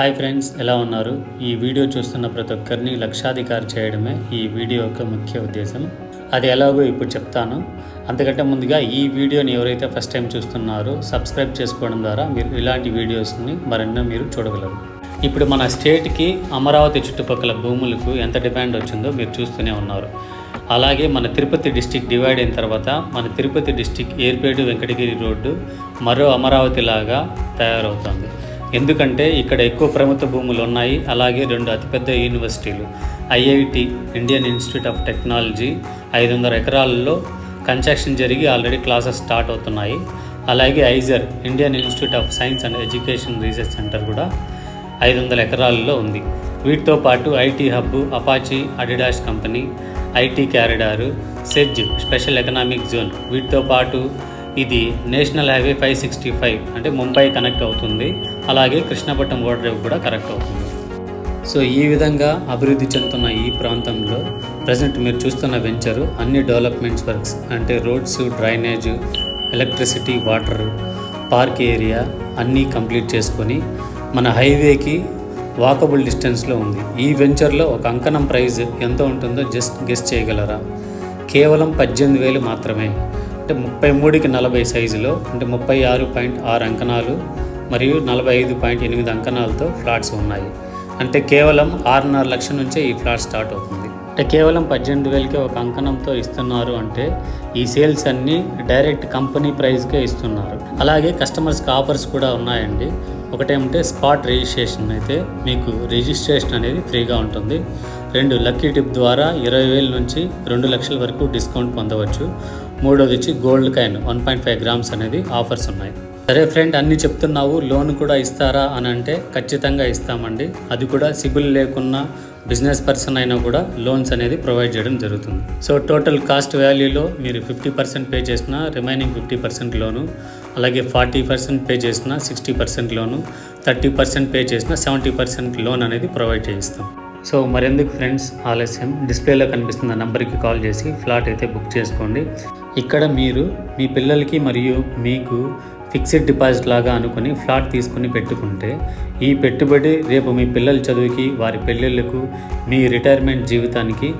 Hi friends ఎలా ఉన్నారు? ఈ వీడియో చూస్తున్న ప్రతి ఒక్కరిని లక్షాధికారి చేయడమే ఈ వీడియో యొక్క ముఖ్య ఉద్దేశం. అది ఎలాగో ఇప్పుడు చెప్తాను. అంతకంటే ముందుగా ఈ వీడియోని ఎవరైతే ఫస్ట్ టైం చూస్తున్నారో సబ్స్క్రైబ్ చేసుకోవడం ద్వారా మీరు ఇలాంటి వీడియోస్ని మరెన్నో మీరు చూడగలరు. ఇప్పుడు మన స్టేట్కి అమరావతి చుట్టుపక్కల భూములకు ఎంత డిమాండ్ వచ్చిందో మీరు చూస్తూనే ఉన్నారు. అలాగే మన తిరుపతి డిస్టిక్ డివైడ్ అయిన తర్వాత మన తిరుపతి డిస్టిక్ ఏర్పేడు వెంకటగిరి రోడ్డు మరో అమరావతి లాగా తయారవుతుంది. ఎందుకంటే ఇక్కడ ఎక్కువ ప్రభుత్వ భూములు ఉన్నాయి. అలాగే రెండు అతిపెద్ద యూనివర్సిటీలు. IIT Indian institute of technology ఐదు వందల ఎకరాల్లో కన్స్ట్రక్షన్ జరిగి ఆల్రెడీ క్లాసెస్ స్టార్ట్ అవుతున్నాయి. అలాగే IISER Indian Institute of Science and Education Research centre కూడా ఐదు వందల ఎకరాల్లో ఉంది. వీటితో పాటు IT hub Apache Adidas company IT corridor SEZ special economic zone వీటితో పాటు ఇది national highway five sixty five అంటే ముంబై కనెక్ట్ అవుతుంది. అలాగే కృష్ణపట్నం ఓడర్ డ్రైవ్ కూడా కనెక్ట్ అవుతుంది. సో ఈ విధంగా అభివృద్ధి చెందుతున్న ఈ ప్రాంతంలో ప్రజెంట్ మీరు చూస్తున్న వెంచరు అన్ని డెవలప్మెంట్స్ వర్క్స్ అంటే roads drainage electricity water park area అన్నీ కంప్లీట్ చేసుకొని మన హైవేకి వాకబుల్ డిస్టెన్స్లో ఉంది. ఈ వెంచర్లో ఒక అంకణం ప్రైజ్ ఎంత ఉంటుందో జస్ట్ గెస్ట్ చేయగలరా? కేవలం పద్దెనిమిది వేలు మాత్రమే. అంటే ముప్పై మూడుకి నలభై సైజులో అంటే ముప్పై ఆరు పాయింట్ ఆరు అంకణాలు మరియు నలభై ఐదు పాయింట్ ఎనిమిది అంకణాలతో ఫ్లాట్స్ ఉన్నాయి. అంటే కేవలం ఆరున్నర లక్షల నుంచే ఈ ఫ్లాట్ స్టార్ట్ అవుతుంది. అంటే కేవలం పద్దెనిమిది వేలకే ఒక అంకణంతో ఇస్తున్నారు అంటే ఈ సేల్స్ అన్నీ డైరెక్ట్ కంపెనీ ప్రైస్కే ఇస్తున్నారు. అలాగే కస్టమర్స్కి ఆఫర్స్ కూడా ఉన్నాయండి. ఒకటేమంటే స్పాట్ రిజిస్ట్రేషన్ అయితే మీకు రిజిస్ట్రేషన్ అనేది ఫ్రీగా ఉంటుంది. రెండు లక్కీ టిప్ ద్వారా ఇరవై వేల నుంచి రెండు లక్షల వరకు డిస్కౌంట్ పొందవచ్చు. మూడోది వచ్చి gold coin one point five grams అనేది ఆఫర్స్ ఉన్నాయి. సరే ఫ్రెండ్ అన్ని చెప్తున్నావు. లోన్ కూడా ఇస్తారా అని అంటే ఖచ్చితంగా ఇస్తామండి. అది కూడా సిబిల్ లేకున్నా బిజినెస్ పర్సన్ అయినా కూడా లోన్స్ అనేది ప్రొవైడ్ చేయడం జరుగుతుంది. సో టోటల్ కాస్ట్ వాల్యూలో మీరు ఫిఫ్టీ పర్సెంట్ పే చేసిన రిమైనింగ్ ఫిఫ్టీ పర్సెంట్ లోను అలాగే ఫార్టీ పర్సెంట్ పే చేసిన sixty percent loan thirty percent pay చేసిన సెవెంటీ పర్సెంట్ లోన్ అనేది ప్రొవైడ్ చేయిస్తాం. సో మరెందుకు ఫ్రెండ్స్ ఆలస్యం? డిస్ప్లేలో కనిపిస్తున్న నంబర్కి కాల్ చేసి ఫ్లాట్ అయితే బుక్ చేసుకోండి. ఇక్కడ మీరు మీ పిల్లలకి మరియు మీకు ఫిక్స్డ్ డిపాజిట్ లాగా అనుకుని ఫ్లాట్ తీసుకుని పెట్టుకుంటే ఈ పెట్టుబడి రేపు మీ పిల్లల చదువుకి వారి పెళ్ళిళ్ళకు మీ రిటైర్మెంట్ జీవితానికి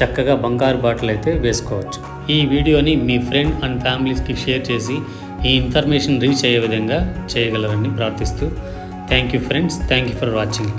చక్కగా బంగారు బాటలు అయితే వేసుకోవచ్చు. ఈ వీడియోని మీ ఫ్రెండ్ అండ్ ఫ్యామిలీస్కి షేర్ చేసి ఈ ఇన్ఫర్మేషన్ రీచ్ అయ్యే విధంగా చేయగలరని ప్రార్థిస్తూ thank you friends. Thank you for watching.